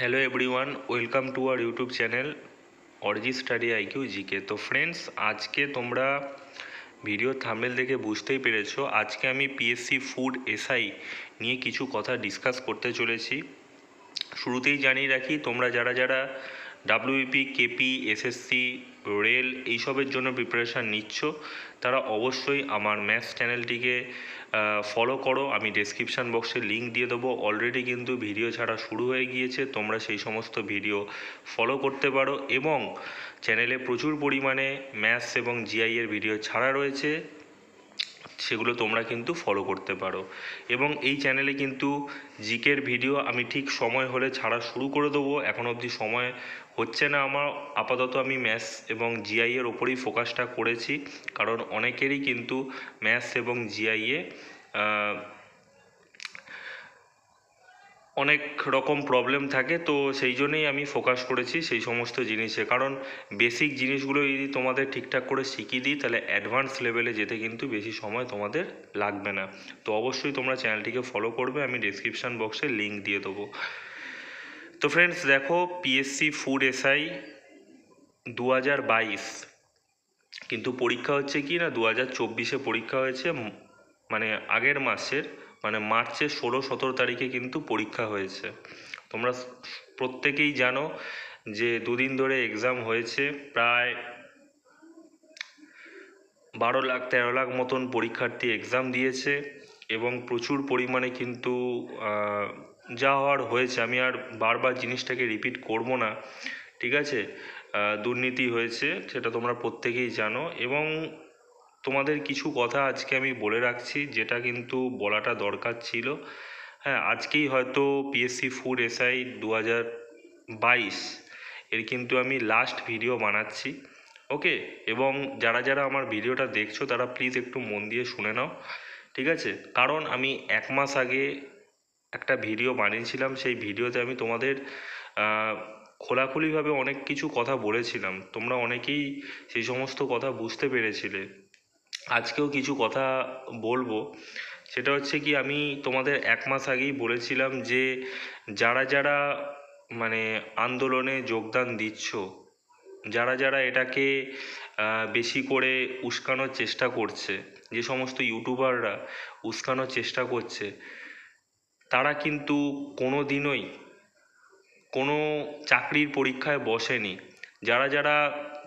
Hello everyone welcome to our YouTube channel অরিজি study IQ GK তো friends আজকে তোমরা video Thamel দেখে বুঝতেই পেরেছ, আজকে আমি পিএসসি ফুড এসআই নিয়ে কিছু কথা ডিসকাস করতে চলেছি। শুরুতেই জানিয়ে রাখি, তোমরা যারা যারা ডাব্লিউপি কেপি এসএসসি রেল এইসবের জন্য প্রিপারেশান নিচ্ছ, তারা অবশ্যই আমার ম্যাথস চ্যানেলটিকে ফলো করো। আমি ডেসক্রিপশান বক্সে লিঙ্ক দিয়ে দেবো। অলরেডি কিন্তু ভিডিও ছাড়া শুরু হয়ে গিয়েছে। তোমরা সেই সমস্ত ভিডিও ফলো করতে পারো এবং চ্যানেলে প্রচুর পরিমাণে ম্যাথস এবং জিআইয়ের ভিডিও ছাড়া রয়েছে, সেগুলো তোমরা কিন্তু ফলো করতে পারো। এবং এই চ্যানেলে কিন্তু জিকের ভিডিও আমি ঠিক সময় হলে ছাড়া শুরু করে দেবো। এখন অবধি সময় হচ্ছে না আমার আপাতত আমি ম্যাথস এবং জিআই এর ওপরেই ফোকাসটা করেছি, কারণ অনেকেরই কিন্তু ম্যাথস এবং জিআইয়ে অনেক রকম প্রবলেম থাকে, তো সেই জন্যই আমি ফোকাস করেছি সেই সমস্ত জিনিসে। কারণ বেসিক জিনিসগুলো যদি তোমাদের ঠিকঠাক করে শিখিয়ে দিই, তাহলে অ্যাডভান্স লেভেলে যেতে কিন্তু বেশি সময় তোমাদের লাগবে না। তো অবশ্যই তোমরা চ্যানেলটিকে ফলো করবে, আমি ডিসক্রিপশান বক্সে লিঙ্ক দিয়ে দেবো। তো ফ্রেন্ডস দেখো পিএসসি ফুড এসআই দু হাজার বাইশ। কিন্তু পরীক্ষা হচ্ছে কি না দু হাজার চব্বিশে পরীক্ষা হয়েছে মানে আগের মাসের মানে মার্চের ষোলো সতেরো তারিখে কিন্তু পরীক্ষা হয়েছে। তোমরা প্রত্যেকেই জানো যে দুদিন ধরে এক্সাম হয়েছে, প্রায় বারো লাখ, তেরো লাখ মতন পরীক্ষার্থী এক্সাম দিয়েছে এবং প্রচুর পরিমাণে কিন্তু যা হওয়ার হয়েছে, আমি আর বারবার জিনিসটাকে রিপিট করব না, ঠিক আছে? দুর্নীতি হয়েছে, সেটা তোমরা প্রত্যেকেই জানো, এবং তোমাদের কিছু কথা আজকে আমি বলে রাখছি, যেটা কিন্তু বলাটা দরকার ছিল। হ্যাঁ আজকেই হয়তো পিএসসি ফুড এসআই দু হাজার বাইশ, এর কিন্তু আমি লাস্ট ভিডিও বানাচ্ছি ওকে এবং যারা যারা আমার ভিডিওটা দেখছ, তারা প্লিজ একটু মন দিয়ে শুনে নাও, ঠিক আছে? কারণ আমি এক মাস আগে একটা ভিডিও বানিয়েছিলাম, সেই ভিডিওতে আমি তোমাদের খোলাখুলিভাবে অনেক কিছু কথা বলেছিলাম। তোমরা অনেকেই সেই সমস্ত কথা বুঝতে পেরেছিলে। আজকেও কিছু কথা বলব। সেটা হচ্ছে কি, আমি তোমাদের এক মাস আগেই বলেছিলাম যে, যারা যারা মানে আন্দোলনে যোগদান দিচ্ছ, যারা যারা এটাকে বেশি করে উস্কানোর চেষ্টা করছে, যে সমস্ত ইউটিউবাররা উস্কানোর চেষ্টা করছে তারা কিন্তু কোনো দিনই কোনো চাকরির পরীক্ষায় বসেনি। যারা যারা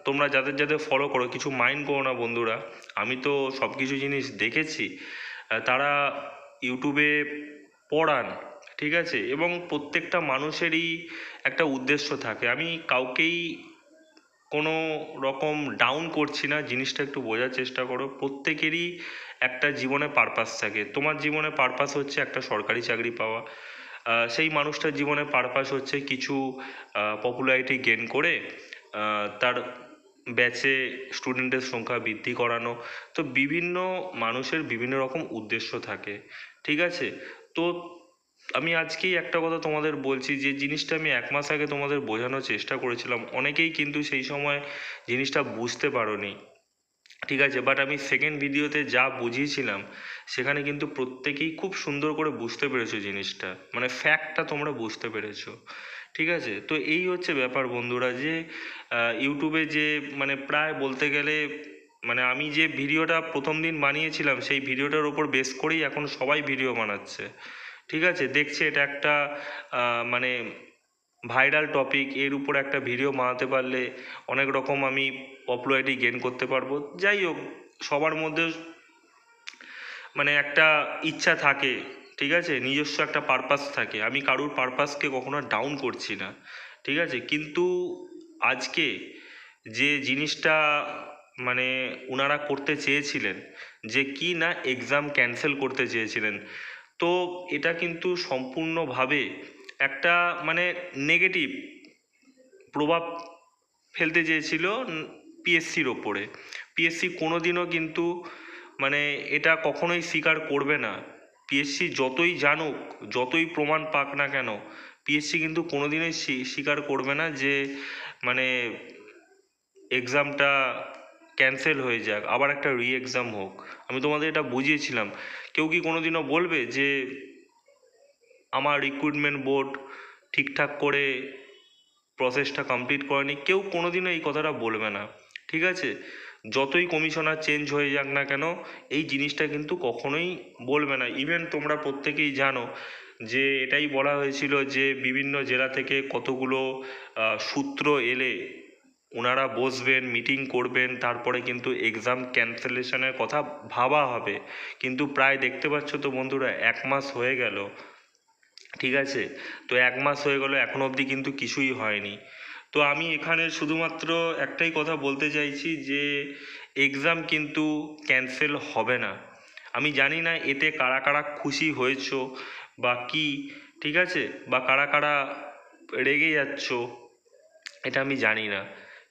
তোমরা যাদের যাদের ফলো করো, কিছু মাইন্ড করো না বন্ধুরা, আমি তো সব কিছু জিনিস দেখেছি তারা ইউটিউবে পড়ান, ঠিক আছে? এবং প্রত্যেকটা মানুষেরই একটা উদ্দেশ্য থাকে। আমি কাউকেই কোনো রকম ডাউন করছি না, জিনিসটা একটু বোঝার চেষ্টা করো। প্রত্যেকেরই একটা জীবনে পারপাস থাকে। তোমার জীবনে পারপাস হচ্ছে একটা সরকারি চাকরি পাওয়া। সেই মানুষটার জীবনে পারপাস হচ্ছে কিছু পপুলারিটি গেন করে তার ব্যাচে স্টুডেন্টের সংখ্যা বৃদ্ধি করানো। তো বিভিন্ন মানুষের বিভিন্ন রকম উদ্দেশ্য থাকে। ঠিক আছে? তো আমি আজকেই একটা কথা তোমাদের বলছি, যে জিনিসটা আমি এক মাস আগে তোমাদের বোঝানোর চেষ্টা করেছিলাম। অনেকেই কিন্তু সেই সময় জিনিসটা বুঝতে পারোনি। ঠিক আছে? বাট আমি সেকেন্ড ভিডিওতে যা বুঝিয়েছিলাম, সেখানে কিন্তু প্রত্যেকেই খুব সুন্দর করে বুঝতে পেরেছ জিনিসটা। মানে ফ্যাক্টটা তোমরা বুঝতে পেরেছ। ঠিক আছে? তো এই হচ্ছে ব্যাপার বন্ধুরা, যে ইউটিউবে যে মানে প্রায় বলতে গেলে মানে আমি যে ভিডিওটা প্রথম দিন বানিয়েছিলাম, সেই ভিডিওটার ওপর বেস করেই এখন সবাই ভিডিও বানাচ্ছে। ঠিক আছে? দেখছে এটা একটা মানে ভাইরাল টপিক এর উপর একটা ভিডিও বানাতে পারলে অনেক রকম আমি পপুলারিটি গেন করতে পারব। যাই হোক, সবার মধ্যে মানে একটা ইচ্ছা থাকে, ঠিক আছে? নিজস্ব একটা পারপাস থাকে। আমি কারুর পারপাসকে কখনো ডাউন করছি না, ঠিক আছে? কিন্তু আজকে যে জিনিসটা মানে ওনারা করতে চেয়েছিলেন, যে কি না এক্সাম ক্যান্সেল করতে চেয়েছিলেন তো এটা কিন্তু সম্পূর্ণভাবে একটা মানে নেগেটিভ প্রভাব ফেলতে চেয়েছিল পিএসসির ওপরে। পিএসসি কোনো দিনও কিন্তু মানে এটা কখনোই স্বীকার করবে না। পিএসসি যতই জানুক, যতই প্রমাণ পাক না কেন পিএসসি কিন্তু কোনো দিনই স্বীকার করবে না যে মানে এক্সামটা ক্যান্সেল হয়ে যাক, আবার একটা রি এক্সাম হোক। আমি তোমাদের এটা বুঝিয়েছিলাম। কেউ কি কোনো দিনও বলবে যে আমার রিক্রুটমেন্ট বোর্ড ঠিকঠাক করে প্রসেসটা কমপ্লিট করেনি? কেউ কোনোদিনও এই কথাটা বলবে না, ঠিক আছে? যতই কমিশনার চেঞ্জ হয়ে যাক না কেন, এই জিনিসটা কিন্তু কখনোই বলবে না। ইভেন তোমরা প্রত্যেকেই জানো যে এটাই বলা হয়েছিল যে বিভিন্ন জেলা থেকে কতগুলো সূত্র এলে ওনারা বসবেন মিটিং করবেন, তারপরে কিন্তু এক্সাম ক্যান্সেলেশনের কথা ভাবা হবে। কিন্তু প্রায় দেখতে পাচ্ছ তো বন্ধুরা, এক মাস হয়ে গেল। ঠিক আছে? তো এক মাস হয়ে গেল, এখনও অবধি কিন্তু কিছুই হয়নি। তো আমি এখানে শুধুমাত্র একটাই কথা বলতে চাইছি যে এক্সাম কিন্তু ক্যান্সেল হবে না। আমি জানি না এতে কারা কারা খুশি হয়েছো বা কি, ঠিক আছে? বা কারা কারা রেগে যাচ্ছ, এটা আমি জানি না।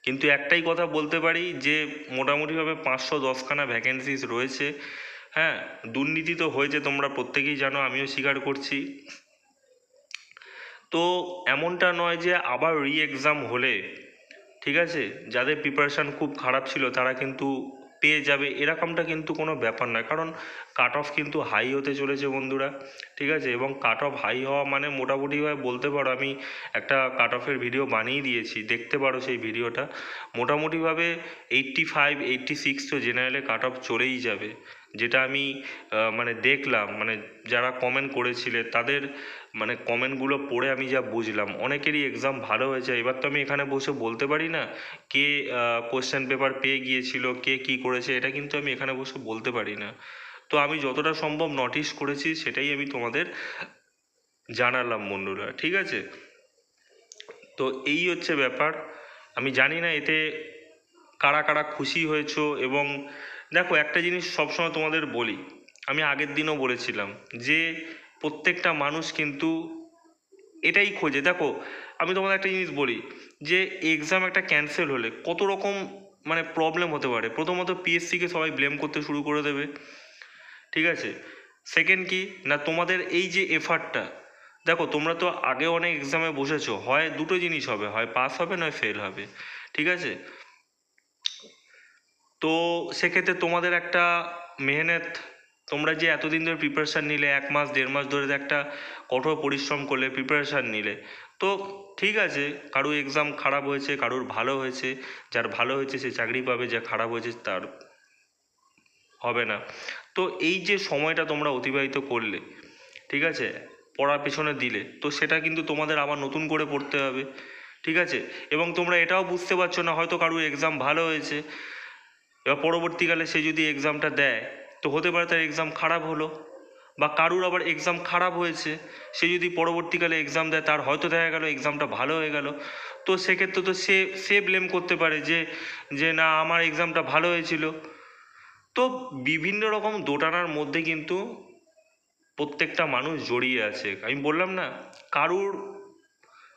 কিন্তু একটাই কথা বলতে পারি যে মোটামুটিভাবে পাঁচশো দশখানা ভ্যাকেন্সিস রয়েছে। হ্যাঁ দুর্নীতি তো হয়েছে, তোমরা প্রত্যেকেই জানো, আমিও স্বীকার করছি। তো এমনটা নয় যে আবার রি এক্সাম হলে, ঠিক আছে? যাদের প্রিপারেশান খুব খারাপ ছিল, তারা কিন্তু পেয়ে যাবে, এরকমটা কিন্তু কোনো ব্যাপার নয়। কারণ কাট অফ কিন্তু হাই হতে চলেছে বন্ধুরা, ঠিক আছে? এবং কাট অফ হাই হওয়া মানে মোটামুটিভাবে বলতে পারো আমি একটা কাট অফের ভিডিও বানিয়ে দিয়েছি, দেখতে পারো সেই ভিডিওটা মোটামুটিভাবে এইট্টি ফাইভ এইট্টি সিক্স তো জেনারেলে কাট অফ চলেই যাবে। যেটা আমি মানে দেখলাম মানে যারা কমেন্ট করেছিলে, তাদের মানে কমেন্টগুলো পড়ে আমি যা বুঝলাম, অনেকেরই এক্সাম ভালো হয়েছে, এবার তো আমি এখানে বসে বলতে পারি না কে কোশ্চেন পেপার পেয়ে গিয়েছিল, কে কি করেছে, এটা কিন্তু আমি এখানে বসে বলতে পারি না। তো আমি যতটা সম্ভব নোটিশ করেছি, সেটাই আমি তোমাদের জানালাম বন্ধুরা, ঠিক আছে? তো এই হচ্ছে ব্যাপার, আমি জানি না এতে কারা কারা খুশি হয়েছো এবং দেখো, একটা জিনিস সবসময় তোমাদের বলি, আমি আগের দিনও বলেছিলাম যে প্রত্যেকটা মানুষ কিন্তু এটাই খোঁজে। দেখো, আমি তোমাদের একটা জিনিস বলি যে এক্সাম একটা ক্যান্সেল হলে কত রকম মানে প্রবলেম হতে পারে। প্রথমত পিএসসিকে সবাই ব্লেম করতে শুরু করে দেবে, ঠিক আছে? সেকেন্ড কি, না তোমাদের এই যে এফার্টটা দেখো, তোমরা তো আগে অনেক এক্সামে বসেছো, হয় দুটো জিনিস হবে, হয় পাস হবে, নয় ফেল হবে, ঠিক আছে? তো সেক্ষেত্রে তোমাদের একটা মেহনত, তোমরা যে এতদিন ধরে প্রিপারেশান নিলে, এক মাস, দেড় মাস ধরে একটা কঠোর পরিশ্রম করলে প্রিপারেশান নিলে, তো ঠিক আছে, কারোর এক্সাম খারাপ হয়েছে, কারোর ভালো হয়েছে, যার ভালো হয়েছে সে চাকরি পাবে যা খারাপ হয়েছে তার হবে না। তো এই যে সময়টা তোমরা অতিবাহিত করলে, ঠিক আছে, পড়ার পেছনে দিলে, তো সেটা কিন্তু তোমাদের আবার নতুন করে পড়তে হবে, ঠিক আছে, এবং তোমরা এটাও বুঝতে পারছ না, হয়তো কারোর এক্সাম ভালো হয়েছে এবার পরবর্তীকালে সে যদি এক্সামটা দেয়, তো হতে পারে তার এক্সাম খারাপ হলো, বা কারুর আবার এক্সাম খারাপ হয়েছে, সে যদি পরবর্তীকালে এক্সাম দেয়, তার হয়তো দেখা গেল এক্সামটা ভালো হয়ে গেল। তো সেক্ষেত্রে তো সে সে ব্লেম করতে পারে যে যে না, আমার এক্সামটা ভালো হয়েছিল। তো বিভিন্ন রকম দোটানার মধ্যে কিন্তু প্রত্যেকটা মানুষ জড়িয়ে আছে। আমি বললাম না, কারুর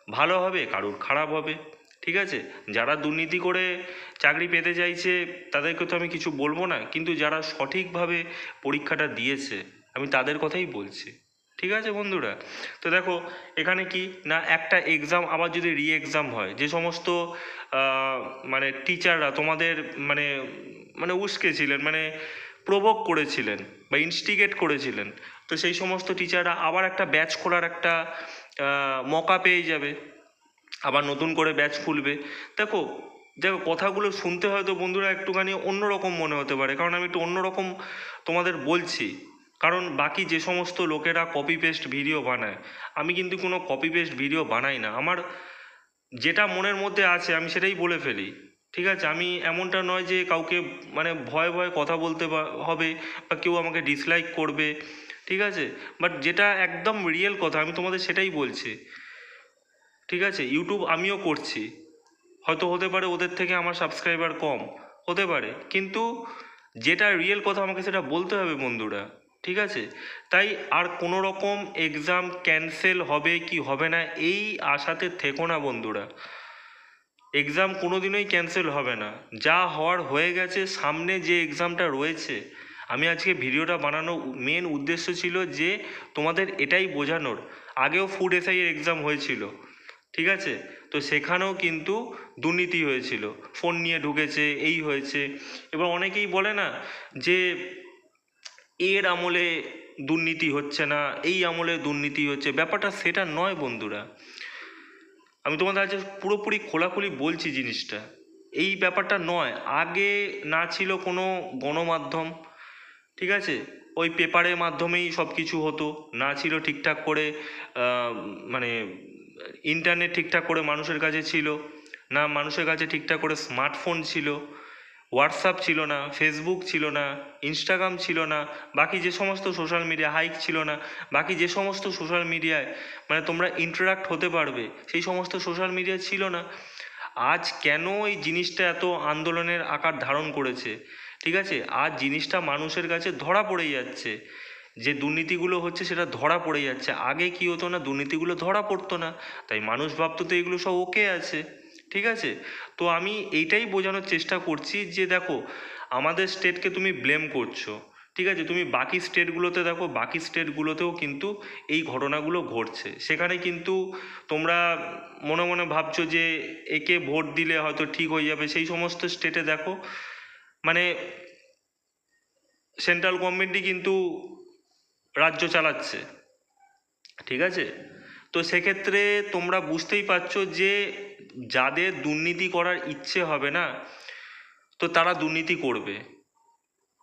ভালো হবে, কারুর খারাপ হবে। ঠিক আছে? যারা দুর্নীতি করে চাকরি পেতে চাইছে, তাদেরকে তো আমি কিছু বলব না, কিন্তু যারা সঠিকভাবে পরীক্ষাটা দিয়েছে, আমি তাদের কথাই বলছি। ঠিক আছে বন্ধুরা? তো দেখো, এখানে কি? না, একটা এক্সাম আবার যদি রি এক্সাম হয়, যে সমস্ত মানে টিচাররা তোমাদের মানে মানে উস্কেছিলেন মানে প্রভোগ করেছিলেন বা ইনস্টিগেট করেছিলেন, তো সেই সমস্ত টিচাররা আবার একটা ব্যাচ খোলার একটা মকা পেয়ে যাবে। আবার নতুন করে ব্যাচ খুলবে। দেখো দেখো, কথাগুলো শুনতে হয়তো বন্ধুরা একটুখানি অন্যরকম মনে হতে পারে, কারণ আমি একটু অন্যরকম তোমাদের বলছি। কারণ বাকি যে সমস্ত লোকেরা কপি পেস্ট ভিডিও বানায়, আমি কিন্তু কোনো কপি পেস্ট ভিডিও বানাই না। আমার যেটা মনের মধ্যে আছে, আমি সেটাই বলে ফেলি, ঠিক আছে? আমি এমনটা নয় যে কাউকে মানে ভয়ে ভয়ে কথা বলতে হবে বা কেউ আমাকে ডিসলাইক করবে, ঠিক আছে? বাট যেটা একদম রিয়েল কথা, আমি তোমাদের সেটাই বলছি। ঠিক আছে? ইউটিউব আমিও করছি। হয়তো হতে পারে ওদের থেকে আমার সাবস্ক্রাইবার কম। হতে পারে। কিন্তু যেটা রিয়েল কথা আমাকে সেটা বলতে হবে বন্ধুরা। ঠিক আছে? তাই আর কোনো রকম এক্সাম ক্যান্সেল হবে কি হবে না, এই আশাতে থেকো না বন্ধুরা। এক্সাম কোনো দিনই ক্যান্সেল হবে না। যা হওয়ার হয়ে গেছে, সামনে যে এক্সামটা রয়েছে, আমি আজকে ভিডিওটা বানানো মেন উদ্দেশ্য ছিল যে তোমাদের এটাই বোঝানোর। আগেও ফুড এসআইয়ের এক্সাম হয়েছিল। ঠিক আছে? তো সেখানেও কিন্তু দুর্নীতি হয়েছিল। ফোন নিয়ে ঢুকেছে, এই হয়েছে। এবার অনেকেই বলে না যে এর আমলে দুর্নীতি হচ্ছে না, এই আমলে দুর্নীতি হচ্ছে। ব্যাপারটা সেটা নয় বন্ধুরা। আমি তোমাদের আজ পুরোপুরি খোলাখুলি বলছি জিনিসটা। এই ব্যাপারটা নয়। আগে না ছিল কোনো গণমাধ্যম, ঠিক আছে? ওই পেপারের মাধ্যমেই সব কিছু হতো। না ছিল ঠিকঠাক করে মানে ইন্টারনেট ঠিকঠাক করে মানুষের কাছে ছিল না, মানুষের কাছে ঠিকঠাক করে স্মার্টফোন ছিল হোয়াটসঅ্যাপ ছিল না ফেসবুক ছিল না ইনস্টাগ্রাম ছিল না, বাকি যে সমস্ত সোশ্যাল মিডিয়া হাইক ছিল না, বাকি যে সমস্ত সোশ্যাল মিডিয়ায় মানে তোমরা ইন্টারাক্ট হতে পারবে, সেই সমস্ত সোশ্যাল মিডিয়া ছিল না। আজ কেন এই জিনিসটা এত আন্দোলনের আকার ধারণ করেছে? ঠিক আছে? আজ জিনিসটা মানুষের কাছে ধরা পড়ে যাচ্ছে। যে দুর্নীতিগুলো হচ্ছে সেটা ধরা পড়ে যাচ্ছে। আগে কি হতো না, দুর্নীতিগুলো ধরা পড়তো না। তাই মানুষ ভাবতো তো এগুলো সব ওকে আছে। ঠিক আছে? তো আমি এইটাই বোঝানোর চেষ্টা করছি যে দেখো, আমাদের স্টেটকে তুমি ব্লেম করছ। ঠিক আছে? তুমি বাকি স্টেটগুলোতে দেখো, বাকি স্টেটগুলোতেও কিন্তু এই ঘটনাগুলো ঘটছে। সেখানে কিন্তু তোমরা মনে মনে ভাবছ যে একে ভোট দিলে হয়তো ঠিক হয়ে যাবে। সেই সমস্ত স্টেটে দেখো মানে সেন্ট্রাল গভর্নমেন্টই কিন্তু রাজ্য চালাচ্ছে। ঠিক আছে? তো সেক্ষেত্রে তোমরা বুঝতেই পারছ যে যাদের দুর্নীতি করার ইচ্ছে হবে না, তো তারা দুর্নীতি করবে।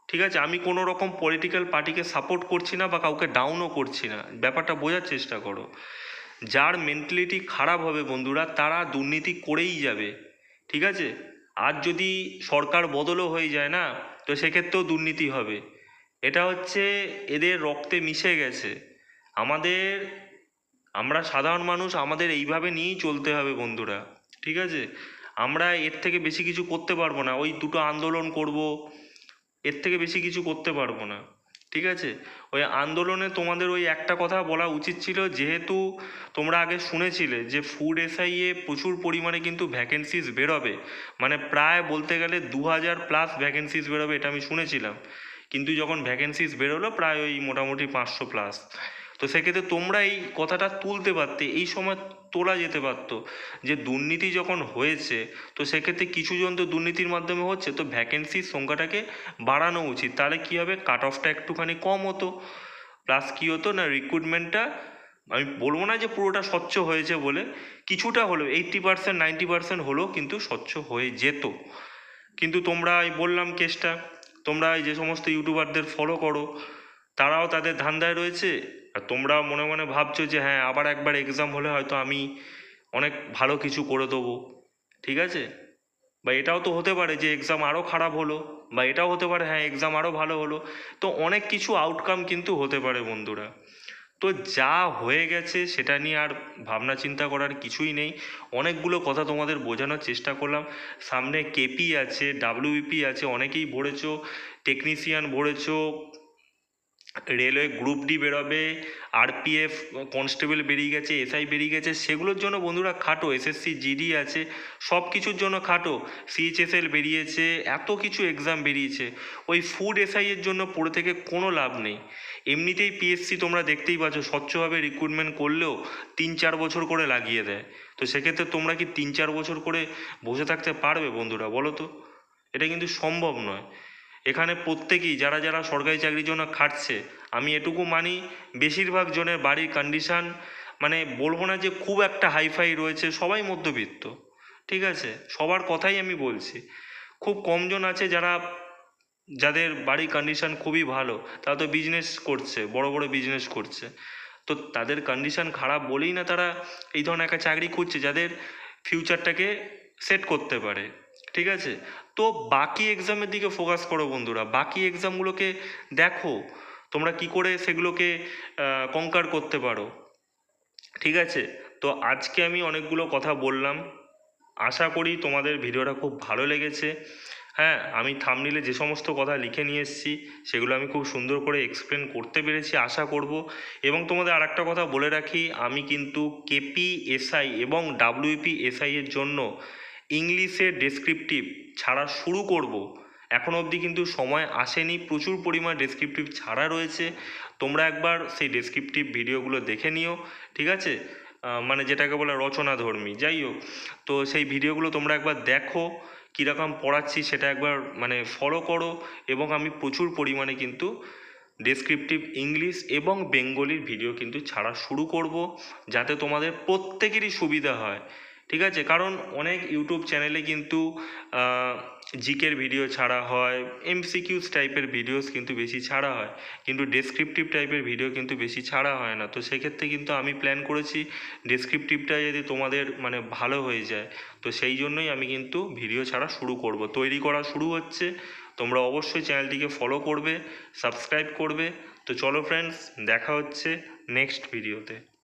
ঠিক আছে? আমি কোনো রকম পলিটিক্যাল পার্টিকে সাপোর্ট করছি না বা কাউকে ডাউনও করছি না। ব্যাপারটা বোঝার চেষ্টা করো। যার মেন্টালিটি খারাপ হবে বন্ধুরা, তারা দুর্নীতি করেই যাবে। ঠিক আছে? আর যদি সরকার বদলও হয়ে যায় না, তো সেক্ষেত্রেও দুর্নীতি হবে। এটা হচ্ছে এদের রক্তে মিশে গেছে। আমাদের, আমরা সাধারণ মানুষ, আমাদের এইভাবে নিয়েই চলতে হবে বন্ধুরা, ঠিক আছে? আমরা এর থেকে বেশি কিছু করতে পারব না। ওই দুটো আন্দোলন করব, এর থেকে বেশি কিছু করতে পারব না, ঠিক আছে? ওই আন্দোলনে তোমাদের ওই একটা কথা বলা উচিত ছিল, যেহেতু তোমরা আগে শুনেছিলে যে ফুড এসআইয়ে প্রচুর পরিমাণে কিন্তু ভ্যাকেন্সিস বেরোবে। মানে প্রায় বলতে গেলে দু হাজার প্লাস ভ্যাকেন্সিস বেরোবে, এটা আমি শুনেছিলাম। কিন্তু যখন ভ্যাকেন্সিস বেরোলো প্রায় ওই মোটামুটি পাঁচশো প্লাস তো সেক্ষেত্রে তোমরা এই কথাটা তুলতে পারতে, এই সময় তোলা যেতে পারতো যে দুর্নীতি যখন হয়েছে, তো সেক্ষেত্রে কিছুজন তো দুর্নীতির মাধ্যমে হচ্ছে, তো ভ্যাকেন্সির সংখ্যাটাকে বাড়ানো উচিত। তাহলে কী হবে? কাট অফটা একটুখানি কম হতো। প্লাস কী হতো না রিক্রুটমেন্টটা আমি বলব না যে পুরোটা স্বচ্ছ হয়েছে বলে, কিছুটা হলেও এইট্টি পার্সেন্ট নাইনটি পার্সেন্ট হলেও কিন্তু স্বচ্ছ হয়ে যেত। কিন্তু তোমরা বললাম কেসটা তোমরা যে সমস্ত ইউটিউবারদের ফলো করো, তারাও তাদের ধান্দায় রয়েছে? আর তোমরা মনে মনে ভাবছ যে হ্যাঁ আবার একবার এক্সাম হলে হয়তো আমি অনেক ভালো কিছু করে দেবো। ঠিক আছে? বা এটাও তো হতে পারে যে এক্সাম আরও খারাপ হলো, বা এটাও হতে পারে হ্যাঁ এক্সাম আরও ভালো হলো। তো অনেক কিছু আউটকাম কিন্তু হতে পারে বন্ধুরা। তো যা হয়ে গেছে সেটা নিয়ে আর ভাবনা চিন্তা করার কিছুই নেই। অনেকগুলো কথা তোমাদের বোঝানোর চেষ্টা করলাম। সামনে কেপি আছে, ডাব্লিউপি আছে, অনেকেই ভরেছো টেকনিশিয়ান ভরেছো রেলওয়ে গ্রুপ ডি বেরোবে, আরপিএফ কনস্টেবল বেরিয়ে গেছে, এসআই বেরিয়ে গেছে, সেগুলোর জন্য বন্ধুরা খাটো, এসএসসি, জিডি আছে সব কিছুর জন্য খাটো। সিএইচএসএল বেরিয়েছে, এত কিছু এক্সাম বেরিয়েছে। ওই ফুড এসআই এর জন্য পড়ে থেকে কোনো লাভ নেই। এমনিতেই পিএসসি তোমরা দেখতেই পাচ্ছ, স্বচ্ছভাবে রিক্রুটমেন্ট করলেও তিন চার বছর করে লাগিয়ে দেয়। তো সেক্ষেত্রে তোমরা কি তিন চার বছর করে বসে থাকতে পারবে বন্ধুরা, বলো তো? এটা কিন্তু সম্ভব নয়। এখানে প্রত্যেকেই, যারা যারা সরকারি চাকরির জন্য খাটছে, আমি এটুকু মানি, বেশিরভাগ জনের বাড়ির কন্ডিশন মানে বলব না যে খুব একটা হাইফাই রয়েছে, সবাই মধ্যবিত্ত, ঠিক আছে? সবার কথাই আমি বলছি। খুব কমজন আছে যারা যাদের বাড়ির কন্ডিশন খুবই ভালো, তারা তো বিজনেস করছে, বড় বড় বিজনেস করছে। তো তাদের কন্ডিশন খারাপ বলেই না তারা এই ধরনের একটা চাকরি খুঁজছে, যাদের ফিউচারটাকে সেট করতে পারে। ঠিক আছে? তো বাকি এক্সামের দিকে ফোকাস করো বন্ধুরা। বাকি এক্সামগুলোকে দেখো, তোমরা কি করে সেগুলোকে কঙ্কার করতে পারো। ঠিক আছে? তো আজকে আমি অনেকগুলো কথা বললাম। আশা করি তোমাদের ভিডিওটা খুব ভালো লেগেছে। হ্যাঁ আমি থামনিলে যে সমস্ত কথা লিখে নিয়ে এসেছি, সেগুলো আমি খুব সুন্দর করে এক্সপ্লেন করতে পেরেছি, আশা করব। এবং তোমাদের আর একটা কথা বলে রাখি, আমি কিন্তু কেপি এসআই এবং ডাব্লিউপি এসআই এর জন্য ইংলিশের ডেসক্রিপটিভ ছাড়া শুরু করব। এখন অবধি কিন্তু সময় আসেনি, প্রচুর পরিমাণ ডেসক্রিপটিভ ছাড়া রয়েছে। তোমরা একবার সেই ডেসক্রিপটিভ ভিডিওগুলো দেখে নিও, ঠিক আছে? মানে যেটাকে বলে রচনাধর্মী, যাই হোক। তো সেই ভিডিওগুলো তোমরা একবার দেখো। কীরকম পড়াচ্ছি সেটা একবার মানে ফলো করো এবং আমি প্রচুর পরিমাণে কিন্তু ডেসক্রিপটিভ ইংলিশ এবং বেঙ্গলির ভিডিও কিন্তু ছাড়া শুরু করব, যাতে তোমাদের প্রত্যেকেরই সুবিধা হয়। ঠিক আছে? কারণ অনেক ইউটিউব চ্যানেলে কিন্তু জিকের ভিডিও ছাড়া হয় এমসিকিউস টাইপের ভিডিওস কিন্তু বেশি ছাড়া হয়। কিন্তু ডেসক্রিপটিভ টাইপের ভিডিও কিন্তু বেশি ছাড়া হয় না। তো সেক্ষেত্রে কিন্তু আমি প্ল্যান করেছি ডেসক্রিপটিভটা যদি তোমাদের মানে ভালো হয়ে যায়, তো সেই জন্যই আমি কিন্তু ভিডিও ছাড়া শুরু করব। তৈরি করা শুরু হচ্ছে। তোমরা অবশ্যই চ্যানেলটিকে ফলো করবে সাবস্ক্রাইব করবে। তো চলো ফ্রেন্ডস দেখা হচ্ছে নেক্সট ভিডিওতে